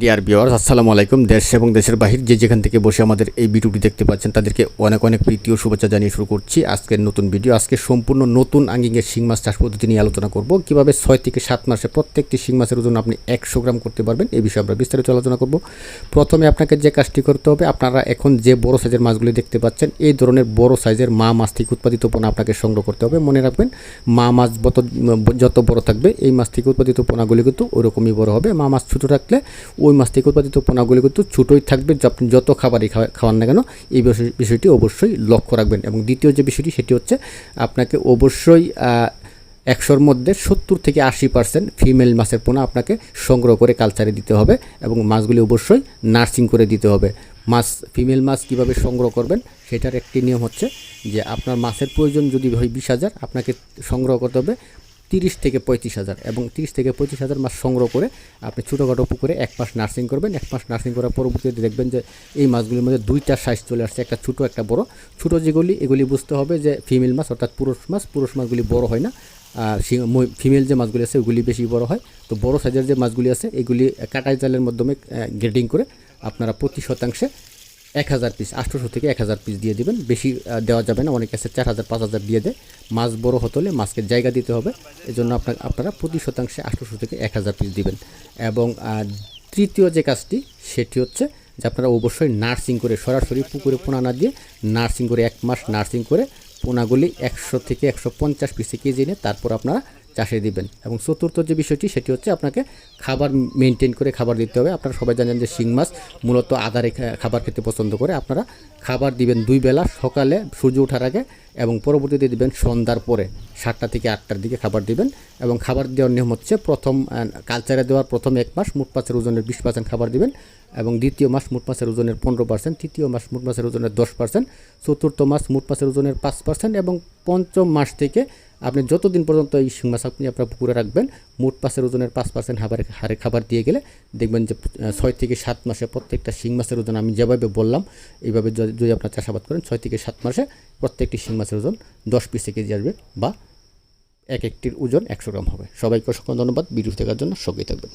Deer বিওয়ার্স আসসালামু আলাইকুম। দেশ এবং দেশের বাহির যে যেখান থেকে বসে আমাদের এই ভিডিওটি দেখতে পাচ্ছেন, তাদেরকে অনেক অনেক প্রীতি ও শুভেচ্ছা জানিয়ে শুরু করছি আজকের নতুন ভিডিও আজকে সম্পূর্ণ নতুন আঙ্গিকের শিং মাছ চাষ পদ্ধতি নিয়ে আলোচনা করব। কীভাবে ছয় থেকে সাত মাসে প্রত্যেকটি শিং মাছের ওজন আপনি একশো গ্রাম করতে পারবেন, এই বিষয়ে আমরা বিস্তারিত আলোচনা করব। প্রথমে আপনাকে যে কাজটি করতে হবে, আপনারা এখন যে বড় সাইজের মাছগুলি দেখতে পাচ্ছেন, এই ধরনের বড় সাইজের মা মাছ থেকে উৎপাদিত পোনা আপনাকে সংগ্রহ করতে হবে। মনে রাখবেন, মা মাছ যত যত বড় থাকবে, এই মাছ থেকে উৎপাদিত পোনাগুলি কিন্তু ওরকমই বড় হবে। মা মাছ ছোটো রাখলে ওই মাছ থেকে উৎপাদিত পোনাগুলি কিন্তু ছোটোই থাকবে আপনি যত খাবারই খাওয়া- খাওয়ান না কেন, এই বিষয়- বিষয়টি অবশ্যই লক্ষ্য রাখবেন। এবং দ্বিতীয় যে বিষয়টি, সেটি হচ্ছে আপনাকে অবশ্যই একশোর মধ্যে সত্তর থেকে আশি পার্সেন্ট ফিমেল মাছের পোনা আপনাকে সংগ্রহ করে কালচারে দিতে হবে এবং মাছগুলি অবশ্যই নার্সিং করে দিতে হবে। মাছ ফিমেল মাছ কীভাবে সংগ্রহ করবেন, সেটার একটি নিয়ম হচ্ছে যে আপনার মাছের প্রয়োজন যদি হয় বিশ হাজার, আপনাকে সংগ্রহ করতে হবে তিরিশ থেকে পঁয়ত্রিশ হাজার এবং তিরিশ থেকে পঁয়ত্রিশ হাজার মাছ সংগ্রহ করে আপনি ছোটোখাটো পুকুরে এক মাস নার্সিং করবেন। এক মাস নার্সিং করার পরবর্তীতে দেখবেন যে এই মাছগুলির মধ্যে দুইটা সাইজ চলে আসছে, একটা ছোটো, একটা বড়। ছোটো যেগুলি, এগুলি বুঝতে হবে যে ফিমেল মাছ অর্থাৎ পুরুষ মাছ, পুরুষ মাছগুলি বড় হয় না। আর ফিমেল যে মাছগুলি আছে, ওগুলি বেশি বড় হয়। তো বড় সাইজের যে মাছগুলি আছে, এগুলি কাটাই জালের মাধ্যমে গ্রেডিং করে আপনারা প্রতি শতাংশে এক হাজার পিস আটশোশো থেকে এক হাজার পিস দিয়ে দিবেন। বেশি দেওয়া যাবে না, অনেক আছে চার হাজার, পাঁচ হাজার দিয়ে দেয়। মাছ বড় হতে হলে মাছকে জায়গা দিতে হবে। এই জন্য আপনার আপনারা প্রতি শতাংশে আটশোশো থেকে এক হাজার পিস দিবেন। এবং তৃতীয় যে কাজটি, সেটি হচ্ছে যে আপনারা অবশ্যই নার্সিং করে, সরাসরি পুকুরে পোনা না দিয়ে নার্সিং করে, এক মাস নার্সিং করে পোনাগুলি একশো থেকে একশো পঞ্চাশ পিসে কেজি নিয়ে তারপর আপনারা চাষে দিবেন। এবং চতুর্থ যে বিষয়টি, সেটি হচ্ছে আপনাকে খাবার মেনটেন করে খাবার দিতে হবে। আপনারা সবাই জানেন যে শিং মাছ মূলত আধারে খা- খাবার খেতে পছন্দ করে। আপনারা খাবার দিবেন দুই বেলা, সকালে সূর্য ওঠার আগে এবং পরবর্তীতে দিবেন সন্ধ্যার পরে। সাতটা থেকে আটটার দিকে খাবার দিবেন এবং খাবার দেওয়ার নিয়ম হচ্ছে প্রথম কালচারে দেওয়ার প্রথম এক মাস মোট মাছের ওজনের বিশ পার্সেন্ট খাবার দিবেন এবং দ্বিতীয় মাস মোট মাছের ওজনের পনেরো পার্সেন্ট তৃতীয় মাস মোট মাছের ওজনের দশ পার্সেন্ট চতুর্থ মাস মোট মাছের ওজনের পাঁচ পার্সেন্ট এবং পঞ্চম মাস থেকে আপনি যতদিন পর্যন্ত এই শিং মাছ আপনি আপনার পুকুরে রাখবেন, মোট পাশের ওজনের পাঁচ পার্সেন্ট হাবারে হারে খাবার দিয়ে গেলে দেখবেন যে ছয় থেকে সাত মাসে প্রত্যেকটা শিং মাছের ওজন আমি যেভাবে বললাম, এইভাবে যদি আপনার চাষাবাদ করেন, ছয় থেকে সাত মাসে প্রত্যেকটি শিং মাছের ওজন দশ পিসে কেজি আসবে বা এক একটির ওজন একশো গ্রাম হবে। সবাইকে অসংখ্য ধন্যবাদ। ভিডিও দেখার জন্য সঙ্গেই থাকবেন।